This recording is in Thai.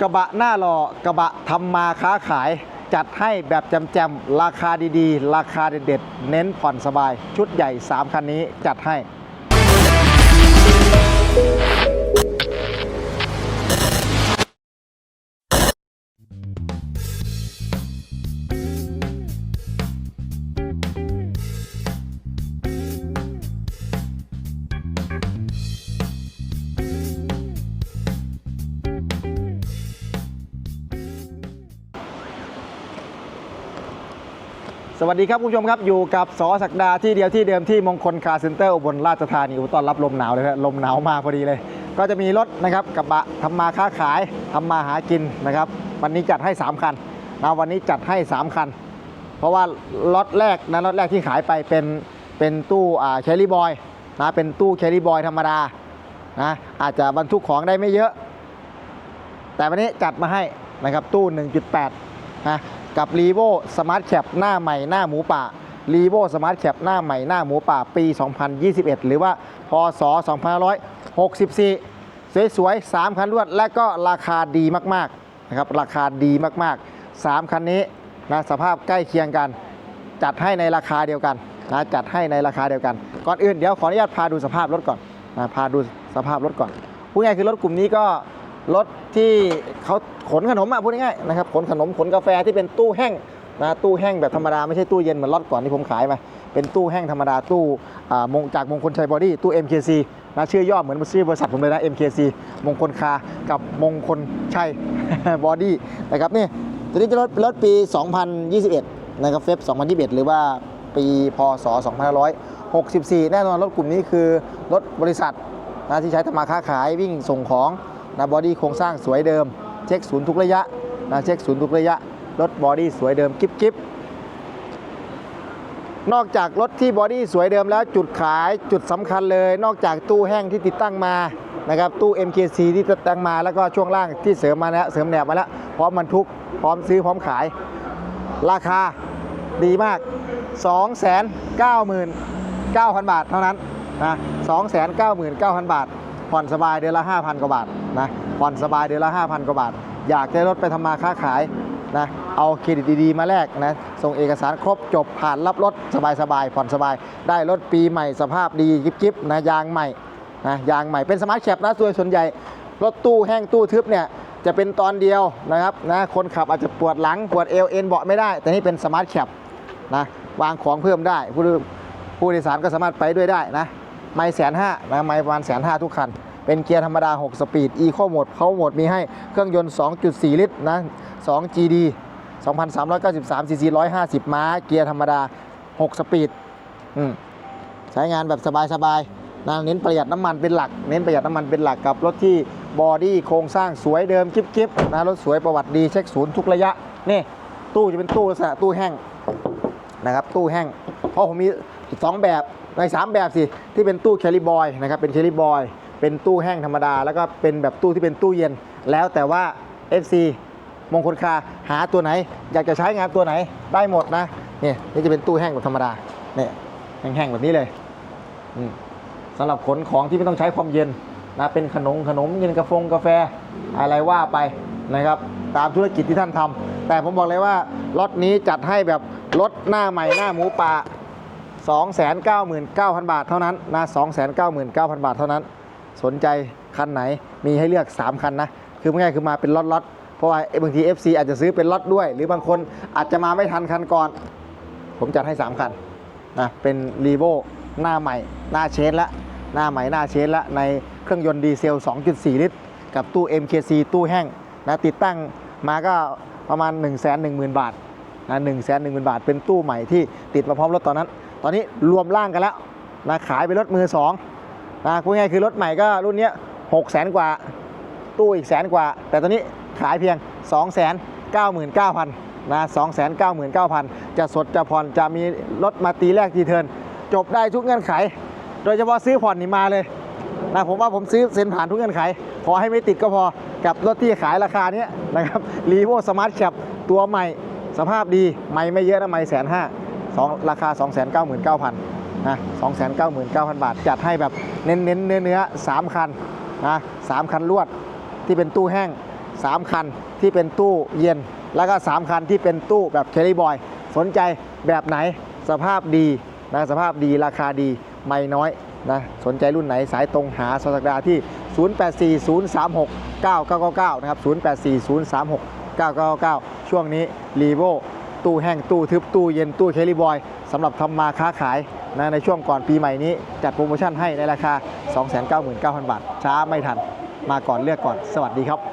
กระบะหน้าหล่อกระบะทำมาค้าขาย จัดให้แบบแจมๆ ราคาดีๆ ราคาเด็ดๆ เน้นผ่อนสบาย ชุดใหญ่ 3 คันนี้จัดให้ สวัสดีครับคุณผู้ชมครับ อยู่กับสอศักดาที่เดียวที่เดิมที่มงคลคาร์เซ็นเตอร์อุบลราชธานีอุยต้อนรับลมหนาวเลยครับลมหนาวมาพอดีเลย ก็จะมีรถนะครับกระบะทำมาค้าขายทำมาหากินนะครับ วันนี้จัดให้ 3 คันนะวันนี้จัดให้ 3 คัน เพราะว่าล็อตแรกนะล็อตแรกที่ขายไปเป็นเป็นตู้อ่าเชอรี่บอยนะเป็นตู้เชอรี่บอยธรรมดานะอาจจะบรรทุกของได้ไม่เยอะ แต่วันนี้จัดมาให้นะครับตู้ 1.8นะ กับ r ีโวสมาร์ทแคปหน้าใหม่หน้าหมูป่า r ีโวสมาร์ทแคปหน้าใหม่หน้าหมูป่าปี 2021 หรือว่าพศ2564 สวยๆ 3 คันรวด และก็ราคาดีมากๆนะครับราคาดีมากๆ 3 คันนี้นะสภาพใกล้เคียงกัน จัดให้ในราคาเดียวกันนะจัดให้ในราคาเดียวกัน ก่อนอื่นเดี๋ยวขออนุญาตพาดูสภาพรถก่อนนะพาดูสภาพรถก่อนพูดง่ายคือรถกลุ่มนี้ก็ รถที่เขาขนขนมอะพูดง่ายๆนะครับขนขนมขนกาแฟที่เป็นตู้แห้งนะตู้แห้งแบบธรรมดาไม่ใช่ตู้เย็นเหมือนรถก่อนที่ผมขายมาเป็นตู้แห้งธรรมดาตู้มงจากมงคลชัยบอดี้ตู้ MKC นะชื่อย่อเหมือนชื่อบริษัทผมเลยนะ MKC มงคลคาร์กับมงคลชัยบอดี้นะครับนี่ตัวนี้จะรถรถปี 2021นะครับเฟบ2021 หรือว่าปีพศ 2564 แน่นอนรถกลุ่มนี้คือรถบริษัทนะที่ใช้ทำมาค้าขายวิ่งส่งของ นะบอดี้โครงสร้างสวยเดิม เช็คศูนย์ทุกระยะนะเช็คศูนย์ทุกระยะ รถบอดี้สวยเดิมกิ๊บกิ๊บนอกจากรถที่บอดี้สวยเดิมแล้วจุดขายจุดสำคัญเลย นอกจากตู้แห้งที่ติดตั้งมานะครับตู้ MKC ที่ติดตั้งมาแล้วก็ช่วงล่างที่เสริมมาแล้วเสริมแหนบมาแล้วพร้อมบรรทุกพร้อมซื้อพร้อมขาย ราคาดีมาก 299,000 บาทเท่านั้นนะ299,000 บาท ผ่อนสบายเดือนละ 5,000 กว่าบาทนะผ่อนสบายเดือนละ 5,000 กว่าบาท อยากได้รถไปทำมาค้าขายนะเอาเครดิตดีๆมาแลกนะส่งเอกสารครบจบผ่านรับรถสบายๆผ่อนสบาย ได้รถปีใหม่สภาพดีกิ๊บๆนะยางใหม่นะยางใหม่เป็นสมาร์ทแคปนะส่วนส่วนใหญ่รถตู้แห้งตู้ทึบเนี่ยจะเป็นตอนเดียวนะครับนะคนขับอาจจะปวดหลังปวดเอวเอ็นเบาะไม่ได้ แต่นี่เป็นสมาร์ทแคปนะวางของเพิ่มได้ ผู้ผู้โดยสารก็สามารถไปด้วยได้นะ ไม่แสนห้านะไม่ประมาณแสนห้าทุกคัน เป็นเกียร์ธรรมดา 6 สปีด อีโคโหมดเขาโหมดมีให้เครื่องยนต์ 2.4 ลิตรนะ 2 GD 2,393 cc 150 ม้า เกียร์ธรรมดา 6 สปีดใช้งานแบบสบายๆนะเน้นประหยัดน้ำมันเป็นหลัก เน้นประหยัดน้ำมันเป็นหลักกับรถที่บอดี้โครงสร้างสวยเดิมกิ๊บๆนะรถสวยประวัติดีเช็คศูนย์ทุกระยะนี่ตู้จะเป็นตู้ลักษณะตู้แห้งนะครับตู้แห้งเพราะผมมีสองแบบ ในสามแบบสิที่เป็นตู้แคลิบอยนะครับเป็นแคลิบอยเป็นตู้แห้งธรรมดา แล้วก็เป็นแบบตู้ที่เป็นตู้เย็น แล้วแต่ว่า FC มงคลคาหาตัวไหน อยากจะใช้งานตัวไหนได้หมดนะนี่นี่จะเป็นตู้แห้งแบบธรรมดาเนี่ยแห้งๆแบบนี้เลยสำหรับขนของที่ไม่ต้องใช้ความเย็นนะเป็นขนมขนมเย็นกาแฟกาแฟอะไรว่าไปนะครับ ตามธุรกิจที่ท่านทำแต่ผมบอกเลยว่าล็อตนี้จัดให้แบบรถหน้าใหม่หน้าหมูป่า 299,000 บาทเท่านั้นนะ299,000 บาทเท่านั้น สนใจคันไหนมีให้เลือก 3 คันนะ คือง่ายคือมาเป็นล็อตๆเพราะว่าบางที FC อาจจะซื้อเป็นล็อตด้วย หรือบางคนอาจจะมาไม่ทันคันก่อน ผมจัดให้ 3 คันนะเป็นรีโวหน้าใหม่ หน้าเชนละหน้าใหม่หน้าเชนละในเครื่องยนต์ดีเซล 2.4 ลิตร กับตู้ MKC ตู้แห้งนะติดตั้งมาก็ประมาณ 1 1 0 0 0 0 บาท นะ1 1 0 0 0 0บาท เป็นตู้ใหม่ที่ติดมาพร้อมรถตอนนั้น ตอนนี้รวมร่างกันแล้วนะขายเป็นรถมือ2นะพูดง่ายคือรถใหม่ก็รุ่นนี้หกแสนกว่า ตู้อีกแสนกว่า แต่ตอนนี้ขายเพียง 2 9 9 0 0 0นะ2 9 9 9 0 0จะสดจะผ่อนจะมีรถมาตีแรกทีเทินจบได้ทุกเงื่อนไข โดยเฉพาะซื้อผ่อนนี่มาเลยนะผมว่าผมซื้อเซ็นผ่านทุกเงื่อนไข ขอให้ไม่ติดก็พอกับรถที่ขายราคานี้นะครับรีโวสมาร์ทแคปตัวใหม่ สภาพดีไม่ไม่เยอะนะไม่แสนห้าสองราคา 2 9 9 9 0 0นะ299,000 บาท จัดให้แบบเน้นเน้นเนื้อเนื้อสามคันนะสามคันลวดที่เป็นตู้แห้ง 3 คันที่เป็นตู้เย็น แล้วก็ 3 คันที่เป็นตู้แบบเคลีบอย สนใจแบบไหนสภาพดีนะสภาพดีราคาดีไม่น้อยนะสนใจรุ่นไหนสายตรงหาสสักดาที่ 0840369999 นะครับ 0840369999 ช่วงนี้รีโวตู้แห้งตู้ทึบตู้เย็นตู้เคลีบอยสำหรับทำมาค้าขายนะในช่วงก่อนปีใหม่นี้ จัดโปรโมชั่นให้ในราคา 299,000 บาท ช้าไม่ทัน มาก่อนเลือกก่อน สวัสดีครับ